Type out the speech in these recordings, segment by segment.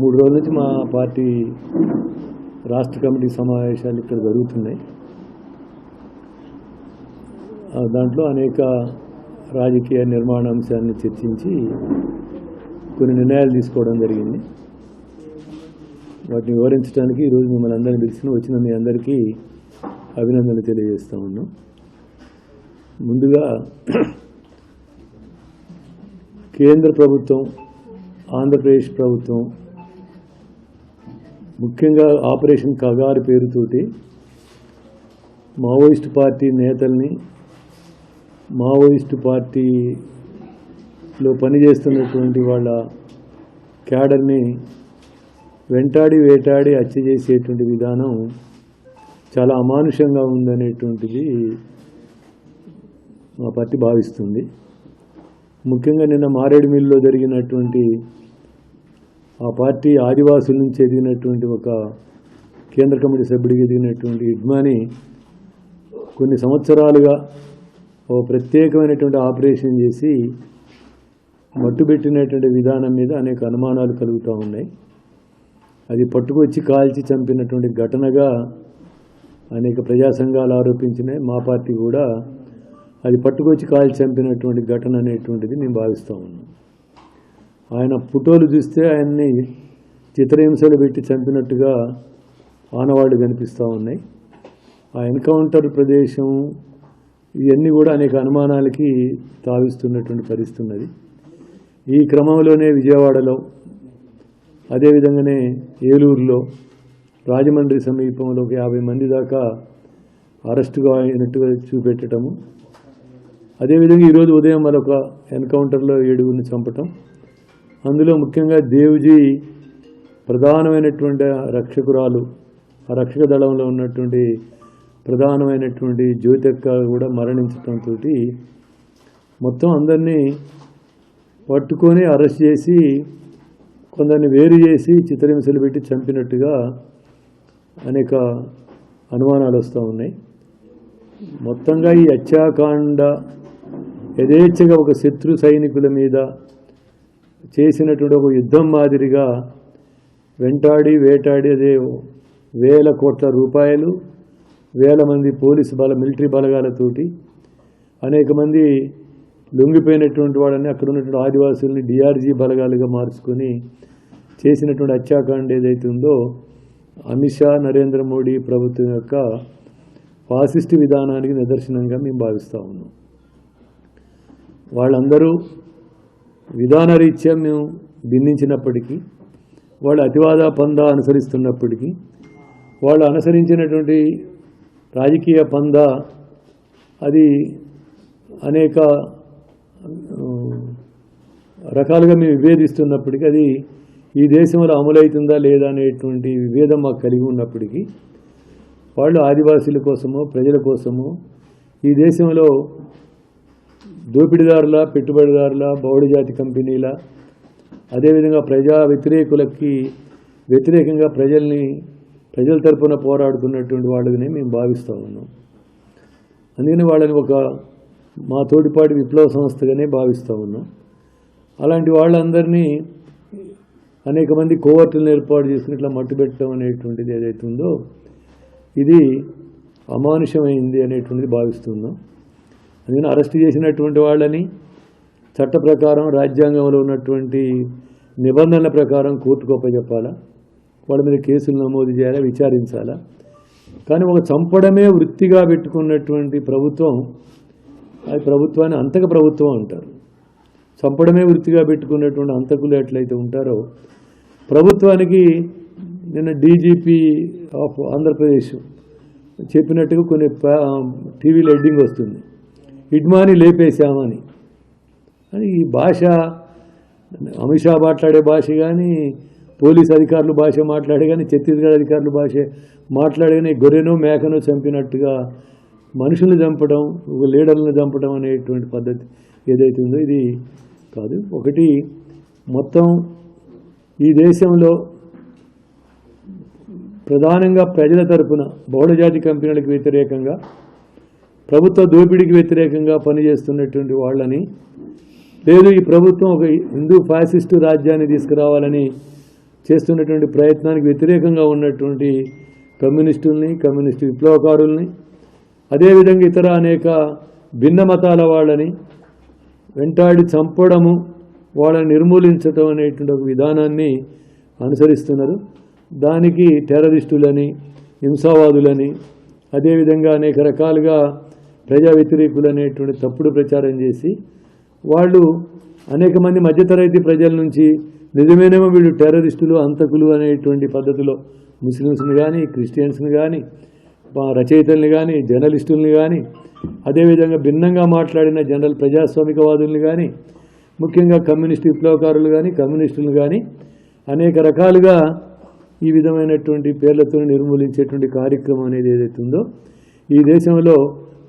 మూడు రోజుల నుంచి మా పార్టీ రాష్ట్ర కమిటీ సమావేశాలు ఇక్కడ జరుగుతున్నాయి. దాంట్లో అనేక రాజకీయ నిర్మాణాంశాన్ని చర్చించి కొన్ని నిర్ణయాలు తీసుకోవడం జరిగింది. వాటిని వివరించడానికి ఈరోజు మిమ్మల్ని అందరిని పిలిచిన వచ్చిన మీ అందరికీ అభినందనలు తెలియజేస్తూ ఉన్నాం. ముందుగా కేంద్ర ప్రభుత్వం ఆంధ్రప్రదేశ్ ప్రభుత్వం ముఖ్యంగా ఆపరేషన్ కగారు పేరుతోటి మావోయిస్ట్ పార్టీ నేతల్ని మావోయిస్ట్ పార్టీలో పనిచేస్తున్నటువంటి వాళ్ళ క్యాడర్ని వెంటాడి వేటాడి హత్య చేసేటువంటి విధానం చాలా అమానుషంగా ఉందనేటువంటిది మా పార్టీ భావిస్తుంది. ముఖ్యంగా నిన్న మారేడుమిల్లిలో జరిగినటువంటి ఆ పార్టీ ఆదివాసుల నుంచి ఎదిగినటువంటి ఒక కేంద్ర కమిటీ సభ్యుడికి ఎదిగినటువంటి ఇడ్మాని కొన్ని సంవత్సరాలుగా ఓ ప్రత్యేకమైనటువంటి ఆపరేషన్ చేసి మట్టుబెట్టినటువంటి విధానం మీద అనేక అనుమానాలు కలుగుతూ ఉన్నాయి. అది పట్టుకొచ్చి కాల్చి చంపినటువంటి ఘటనగా అనేక ప్రజా సంఘాలు ఆరోపించినాయి. మా పార్టీ కూడా అది పట్టుకొచ్చి కాల్చి చంపినటువంటి ఘటన అనేటువంటిది మేము భావిస్తూ ఉన్నాం. ఆయన ఫోటోలు చూస్తే ఆయన్ని చిత్రహింసలు పెట్టి చంపినట్టుగా ఆనవాళ్ళు కనిపిస్తూ ఉన్నాయి. ఆ ఎన్కౌంటర్ ప్రదేశం ఇవన్నీ కూడా అనేక అనుమానాలకి తావిస్తున్నటువంటి పరిస్థితి ఉన్నది. ఈ క్రమంలోనే విజయవాడలో అదేవిధంగానే ఏలూరులో రాజమండ్రి సమీపంలో ఒక యాభై మంది దాకా అరెస్టుగా అయినట్టుగా చూపెట్టడము. అదేవిధంగా ఈరోజు ఉదయం మరొక ఎన్కౌంటర్లో ఏడుగురిని చంపటం. అందులో ముఖ్యంగా దేవుజీ ప్రధానమైనటువంటి రక్షకురాలు ఆ రక్షక దళంలో ఉన్నటువంటి ప్రధానమైనటువంటి జ్యోతిక్క కూడా మరణించడంతో మొత్తం అందరినీ పట్టుకొని అరెస్ట్ చేసి కొందరిని వేరు చేసి చిత్రహింసలు పెట్టి చంపినట్టుగా అనేక అనుమానాలు వస్తూ ఉన్నాయి. మొత్తంగా ఈ హత్యాకాండ యథేచ్ఛగా ఒక శత్రు సైనికుల మీద చేసినటువంటి ఒక యుద్ధం మాదిరిగా వెంటాడి వేటాడి అదే వేల కోట్ల రూపాయలు వేల మంది పోలీసు బల మిలిటరీ బలగాలతోటి అనేక మంది లొంగిపోయినటువంటి వాళ్ళని అక్కడ ఉన్నటువంటి ఆదివాసుల్ని డిఆర్జీ బలగాలుగా మార్చుకొని చేసినటువంటి హత్యాకాండ ఏదైతే ఉందో అమిత్ షా నరేంద్ర మోడీ ప్రభుత్వం యొక్క ఫాసిస్ట్ విధానానికి నిదర్శనంగా మేము భావిస్తూ ఉన్నాం. వాళ్ళందరూ విధానరీత్యా మేము భిన్నించినప్పటికీ వాళ్ళు అతివాద పందా అనుసరిస్తున్నప్పటికీ వాళ్ళు అనుసరించినటువంటి రాజకీయ పంద అది అనేక రకాలుగా మేము విభేదిస్తున్నప్పటికీ అది ఈ దేశంలో అమలవుతుందా లేదా అనేటువంటి విభేదం మాకు కలిగి ఉన్నప్పటికీ వాళ్ళు ఆదివాసీల కోసమో ప్రజల కోసమో ఈ దేశంలో దోపిడీదారుల పెట్టుబడిదారుల బౌడి జాతి కంపెనీల అదేవిధంగా ప్రజా వ్యతిరేకులకి వ్యతిరేకంగా ప్రజల్ని ప్రజల తరపున పోరాడుతున్నటువంటి వాళ్ళని మేము భావిస్తూ ఉన్నాం. అందుకని వాళ్ళని ఒక మా తోటిపాటి విప్లవ సంస్థగానే భావిస్తూ ఉన్నాం. అలాంటి వాళ్ళందరినీ అనేక మంది కోవర్టులను ఏర్పాటు చేసుకుని ఇట్లా మట్టుబెట్టడం అనేటువంటిది ఏదైతే ఉందో ఇది అమానుషమైంది అనేటువంటిది భావిస్తున్నాం అందుకని అరెస్ట్ చేసినటువంటి వాళ్ళని చట్ట ప్రకారం రాజ్యాంగంలో ఉన్నటువంటి నిబంధనల ప్రకారం కోర్టుకు అప్పచెప్పాలా? వాళ్ళ మీద కేసులు నమోదు చేయాలా విచారించాలా? కానీ ఒక చంపడమే వృత్తిగా పెట్టుకున్నటువంటి ప్రభుత్వం అది ప్రభుత్వాన్ని అంతక ప్రభుత్వం అంటారు. చంపడమే వృత్తిగా పెట్టుకున్నటువంటి అంతకులు ఎట్లయితే ఉంటారో ప్రభుత్వానికి నిన్న డీజీపీ ఆఫ్ ఆంధ్రప్రదేశ్ చెప్పినట్టుగా కొన్ని పా- టీవీలో హెడ్డింగ్ వస్తుంది. ఇడ్మాని లేపేశామని. అని ఈ భాష అమిత్ షా మాట్లాడే భాష కానీ పోలీస్ అధికారులు భాష మాట్లాడగానే ఛత్తీస్గఢ్ అధికారులు భాష మాట్లాడగానే గొర్రెనో మేకనో చంపినట్టుగా మనుషులను చంపడం ఒక లీడర్లను చంపడం అనేటువంటి పద్ధతి ఏదైతుందో ఉందో ఇది కాదు. ఒకటి మొత్తం ఈ దేశంలో ప్రధానంగా ప్రజల తరపున బహుళజాతి కంపెనీలకు వ్యతిరేకంగా ప్రభుత్వ దోపిడీకి వ్యతిరేకంగా పనిచేస్తున్నటువంటి వాళ్ళని లేదు ఈ ప్రభుత్వం ఒక హిందూ ఫ్యాసిస్టు రాజ్యాన్ని తీసుకురావాలని చేస్తున్నటువంటి ప్రయత్నానికి వ్యతిరేకంగా ఉన్నటువంటి కమ్యూనిస్టుల్ని కమ్యూనిస్టు విప్లవకారుల్ని అదేవిధంగా ఇతర అనేక భిన్న మతాల వాళ్ళని వెంటాడి చంపడము వాళ్ళని నిర్మూలించటం అనేటువంటి ఒక విధానాన్ని అనుసరిస్తున్నారు. దానికి టెర్రరిస్టులని హింసావాదులని అదేవిధంగా అనేక రకాలుగా ప్రజా వ్యతిరేకులు అనేటువంటి తప్పుడు ప్రచారం చేసి వాళ్ళు అనేక మంది మధ్యతరగతి ప్రజల నుంచి నిజమేనేమో వీళ్ళు టెర్రరిస్టులు అంతకులు అనేటువంటి పద్ధతిలో ముస్లిమ్స్ని కానీ క్రిస్టియన్స్ని కానీ రచయితల్ని కానీ జర్నలిస్టుల్ని కానీ అదేవిధంగా భిన్నంగా మాట్లాడిన జనరల్ ప్రజాస్వామికవాదుల్ని కానీ ముఖ్యంగా కమ్యూనిస్ట్ విప్లవకారులు కానీ కమ్యూనిస్టులు కానీ అనేక రకాలుగా ఈ విధమైనటువంటి పేర్లతో నిర్మూలించేటువంటి కార్యక్రమం అనేది ఏదైతే ఉందో ఈ దేశంలో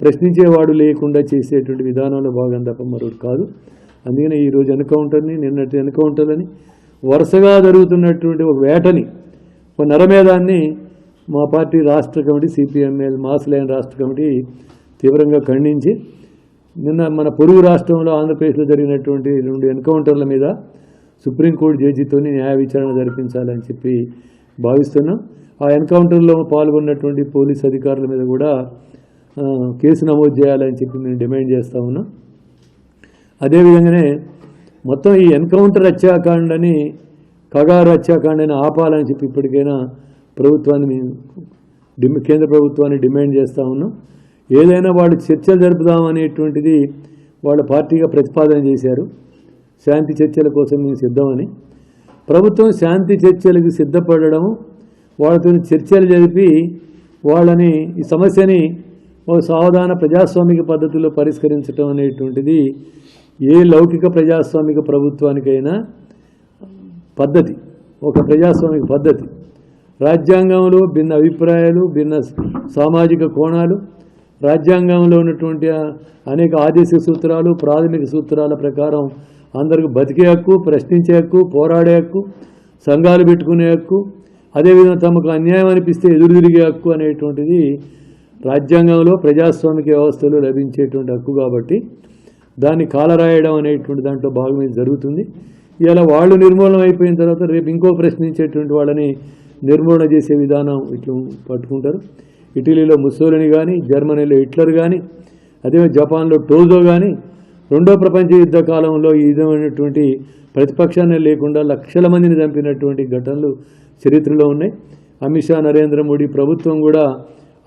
ప్రశ్నించేవాడు లేకుండా చేసేటువంటి విధానంలో భాగం తప్ప మరొకటి కాదు. అందుకనే ఈరోజు ఎన్కౌంటర్ని నిన్నటి ఎన్కౌంటర్లని వరుసగా జరుగుతున్నటువంటి ఒక వేటని ఒక నరమేధాన్ని మా పార్టీ రాష్ట్ర కమిటీ సిపిఎంఎల్ మాసులేని రాష్ట్ర కమిటీ తీవ్రంగా ఖండించి నిన్న మన పొరుగు రాష్ట్రంలో ఆంధ్రప్రదేశ్లో జరిగినటువంటి రెండు ఎన్కౌంటర్ల మీద సుప్రీంకోర్టు జడ్జితో న్యాయ విచారణ జరిపించాలని చెప్పి భావిస్తున్నాం. ఆ ఎన్కౌంటర్లో పాల్గొన్నటువంటి పోలీస్ అధికారుల మీద కూడా కేసు నమోదు చేయాలని చెప్పి మేము డిమాండ్ చేస్తా ఉన్నాం. అదేవిధంగానే మొత్తం ఈ ఎన్కౌంటర్ హత్యాకాండని కగారు హత్యాకాండని ఆపాలని చెప్పి ఇప్పటికైనా ప్రభుత్వాన్ని మేము కేంద్ర ప్రభుత్వాన్ని డిమాండ్ చేస్తూ ఉన్నాం. ఏదైనా వాళ్ళు చర్చలు జరుపుదాం అనేటువంటిది వాళ్ళ పార్టీగా ప్రతిపాదన చేశారు. శాంతి చర్చల కోసం మేము సిద్ధమని. ప్రభుత్వం శాంతి చర్చలకు సిద్ధపడడం వాళ్ళతో చర్చలు జరిపి వాళ్ళని ఈ సమస్యని ఒక సావధాన ప్రజాస్వామిక పద్ధతిలో పరిష్కరించడం అనేటువంటిది ఏ లౌకిక ప్రజాస్వామిక ప్రభుత్వానికైనా పద్ధతి ఒక ప్రజాస్వామిక పద్ధతి. రాజ్యాంగంలో భిన్న అభిప్రాయాలు భిన్న సామాజిక కోణాలు రాజ్యాంగంలో ఉన్నటువంటి అనేక ఆదేశ సూత్రాలు ప్రాథమిక సూత్రాల ప్రకారం అందరికి బతికే హక్కు ప్రశ్నించే హక్కు పోరాడే హక్కు సంఘాలు పెట్టుకునే హక్కు అదేవిధంగా తమకు అన్యాయం అనిపిస్తే ఎదురు తిరిగే హక్కు అనేటువంటిది రాజ్యాంగంలో ప్రజాస్వామిక వ్యవస్థలో లభించేటువంటి హక్కు కాబట్టి దాన్ని కాలరాయడం అనేటువంటి దాంట్లో భాగమే జరుగుతుంది. ఇలా వాళ్ళు నిర్మూలన అయిపోయిన తర్వాత రేపు ఇంకో ప్రశ్నించేటువంటి వాళ్ళని నిర్మూలన చేసే విధానం ఇట్లా పట్టుకుంటారు. ఇటలీలో ముస్సోలిని కానీ జర్మనీలో హిట్లర్ కానీ అదే జపాన్లో టోజో కానీ రెండో ప్రపంచ యుద్ధ కాలంలో ఈ విధమైనటువంటి ప్రతిపక్షాన్ని లేకుండా లక్షల మందిని చంపినటువంటి ఘటనలు చరిత్రలో ఉన్నాయి. అమిత్ షా నరేంద్ర మోడీ ప్రభుత్వం కూడా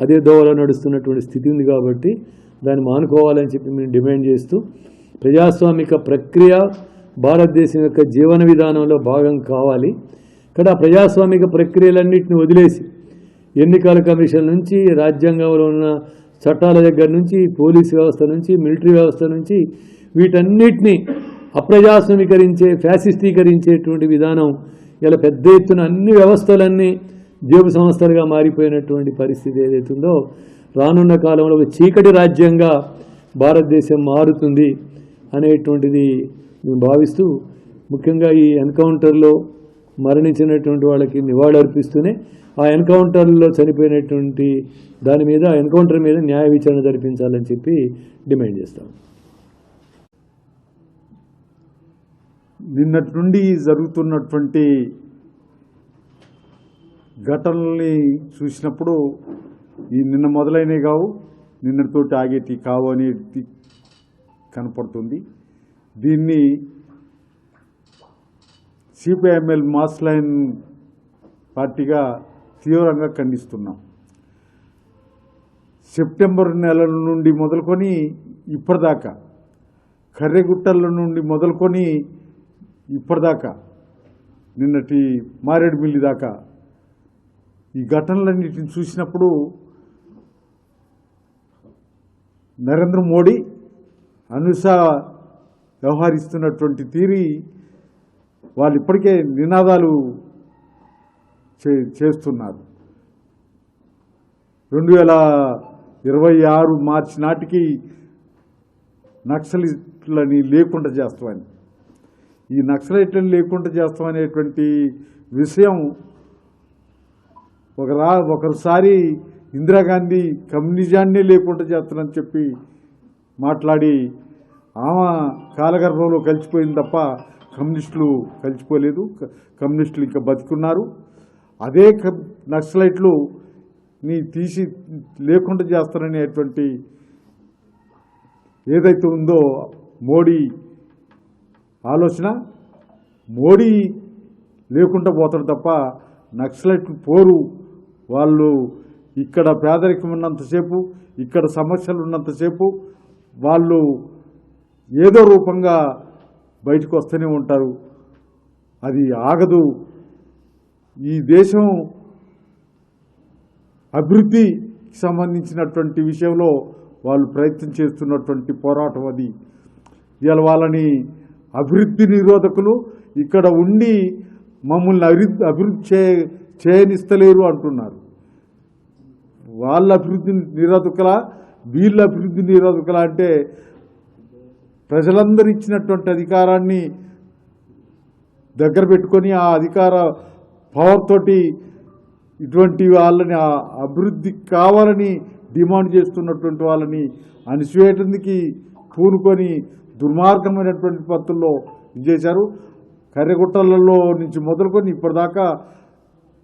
అదే దోవలో నడుస్తున్నటువంటి స్థితి ఉంది కాబట్టి దాన్ని మానుకోవాలని చెప్పి మేము డిమాండ్ చేస్తూ ప్రజాస్వామిక ప్రక్రియ భారతదేశం యొక్క జీవన విధానంలో భాగం కావాలి. ఇక్కడ ప్రజాస్వామిక ప్రక్రియలన్నింటిని వదిలేసి ఎన్నికల కమిషన్ నుంచి రాజ్యాంగంలో ఉన్న చట్టాల దగ్గర నుంచి పోలీస్ వ్యవస్థ నుంచి మిలిటరీ వ్యవస్థ నుంచి వీటన్నిటిని అప్రజాస్వామీకరించే ఫ్యాసిస్టీకరించేటువంటి విధానం ఇలా పెద్ద ఎత్తున అన్ని వ్యవస్థలన్నీ జేబు సంస్థలుగా మారిపోయినటువంటి పరిస్థితి ఏదైతుందో రానున్న కాలంలో ఒక చీకటి రాజ్యంగా భారతదేశం మారుతుంది అనేటువంటిది మేము భావిస్తూ ముఖ్యంగా ఈ ఎన్కౌంటర్లో మరణించినటువంటి వాళ్ళకి నివాళులర్పిస్తూనే ఆ ఎన్కౌంటర్లో చనిపోయినటువంటి దాని మీద ఆ ఎన్కౌంటర్ మీద న్యాయ విచారణ జరిపించాలని చెప్పి డిమాండ్ చేస్తాం. నిన్నటి నుండి జరుగుతున్నటువంటి ఘటనల్ని చూసినప్పుడు ఈ నిన్న మొదలైనవి కావు. నిన్నటితోటి ఆగేటి కావు అనేది కనపడుతుంది. దీన్ని సిపిఐఎంఎల్ మాస్ లైన్ పార్టీగా తీవ్రంగా ఖండిస్తున్నాం. సెప్టెంబర్ నెల నుండి మొదలుకొని ఇప్పటిదాకా కర్రెగుట్టల నుండి మొదలుకొని ఇప్పటిదాకా నిన్నటి మారేడుమిల్లి దాకా ఈ ఘటనలన్నిటిని చూసినప్పుడు నరేంద్ర మోడీ అనుస వ్యవహరిస్తున్నటువంటి తీరి వాళ్ళు ఇప్పటికే నినాదాలు చే చేస్తున్నారు. రెండు వేల ఇరవై ఆరు మార్చి నాటికి నక్సలైట్లని లేకుండా చేస్తామని. ఈ నక్సలైట్లని లేకుండా చేస్తామనేటువంటి విషయం ఒక రా ఒకసారి ఇందిరాగాంధీ కమ్యూనిజాన్నే లేకుండా చేస్తానని చెప్పి మాట్లాడి ఆమె కాలగర్భంలో కలిసిపోయింది తప్ప కమ్యూనిస్టులు కలిసిపోలేదు. కమ్యూనిస్టులు ఇంకా బతుకున్నారు. అదే నక్సలైట్లు ని తీసి లేకుండా చేస్తారనేటువంటి ఏదైతే ఉందో మోడీ ఆలోచన మోడీ లేకుండా పోతాడు తప్ప నక్సలైట్లు పోరు. వాళ్ళు ఇక్కడ పేదరికం ఉన్నంతసేపు ఇక్కడ సమస్యలు ఉన్నంతసేపు వాళ్ళు ఏదో రూపంగా బయటకు వస్తూనే ఉంటారు. అది ఆగదు. ఈ దేశం అభివృద్ధికి సంబంధించినటువంటి విషయంలో వాళ్ళు ప్రయత్నం చేస్తున్నటువంటి పోరాటం అది. ఇవాళ వాళ్ళని అభివృద్ధి నిరోధకులు ఇక్కడ ఉండి మమ్మల్ని అభివృద్ధి అభివృద్ధి చే చేయనిస్తలేరు అంటున్నారు. వాళ్ళ అభివృద్ధి నిరోధకుల వీళ్ళ అభివృద్ధి నిరోధకులా అంటే ప్రజలందరూ ఇచ్చినటువంటి అధికారాన్ని దగ్గర పెట్టుకొని ఆ అధికార పవర్ తోటి ఇటువంటి వాళ్ళని ఆ అభివృద్ధి కావాలని డిమాండ్ చేస్తున్నటువంటి వాళ్ళని అణిసివేయటానికి పూనుకొని దుర్మార్గమైనటువంటి పద్ధతుల్లో ఇది చేశారు కర్రెగుట్టలలో నుంచి మొదలుకొని ఇప్పటిదాకా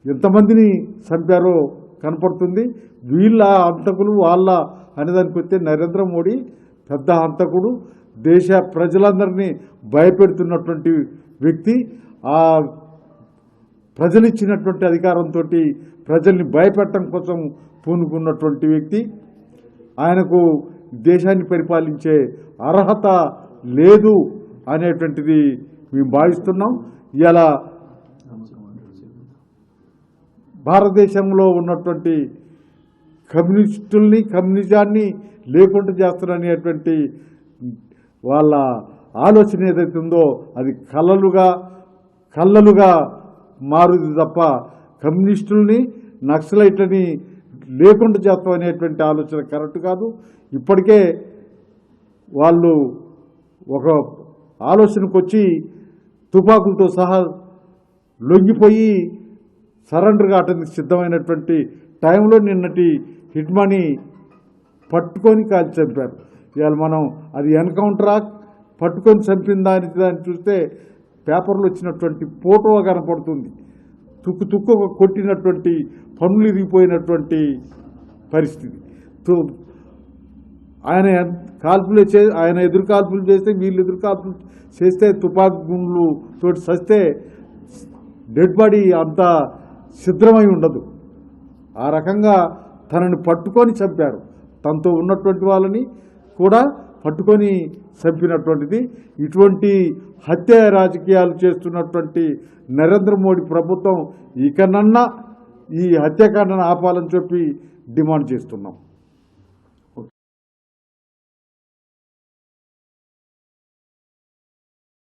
ఎంతమందిని చంపారో కనపడుతుంది. వీళ్ళ హంతకులు వాళ్ళ అనేదానికి వస్తే నరేంద్ర మోడీ పెద్ద హంతకుడు దేశ ప్రజలందరినీ భయపెడుతున్నటువంటి వ్యక్తి ఆ ప్రజలు ఇచ్చినటువంటి అధికారంతో ప్రజల్ని భయపెట్టడం కోసం పూనుకున్నటువంటి వ్యక్తి. ఆయనకు దేశాన్ని పరిపాలించే అర్హత లేదు అనేటువంటిది మేము భావిస్తున్నాం. ఇలా భారతదేశంలో ఉన్నటువంటి కమ్యూనిస్టుల్ని కమ్యూనిజాన్ని లేకుండా చేస్తారనేటువంటి వాళ్ళ ఆలోచన ఏదైతే ఉందో అది కళ్ళలుగా కళ్ళలుగా మారుది తప్ప కమ్యూనిస్టుల్ని నక్సలైట్లని లేకుండా చేస్తాం అనేటువంటి ఆలోచన కరెక్ట్ కాదు. ఇప్పటికే వాళ్ళు ఒక ఆలోచనకు వచ్చి తుపాకులతో సహా లొంగిపోయి సరెండర్ కావటానికి సిద్ధమైనటువంటి టైంలో నిన్నటి హిట్మని పట్టుకొని కాల్చి చంపారు. ఇవాళ మనం అది ఎన్కౌంటరా పట్టుకొని చంపిన దాని దాన్ని చూస్తే పేపర్లు వచ్చినటువంటి ఫోటో కనపడుతుంది. తుక్కు తుక్కు కొట్టినటువంటి పనులు ఇరిగిపోయినటువంటి పరిస్థితి. ఆయన కాల్పులు చే ఆయన ఎదురు కాల్పులు చేస్తే వీళ్ళు ఎదురు కాల్పులు చేస్తే తుపాకు గుండ్లు తోటి సస్తే డెడ్ బాడీ అంత సిద్ధమై ఉండదు. ఆ రకంగా తనని పట్టుకొని చంపారు. తనతో ఉన్నటువంటి వాళ్ళని కూడా పట్టుకొని చంపినటువంటిది. ఇటువంటి హత్య రాజకీయాలు చేస్తున్నటువంటి నరేంద్ర మోడీ ప్రభుత్వం ఇకనన్నా ఈ హత్యాకాండను ఆపాలని చెప్పి డిమాండ్ చేస్తున్నాం.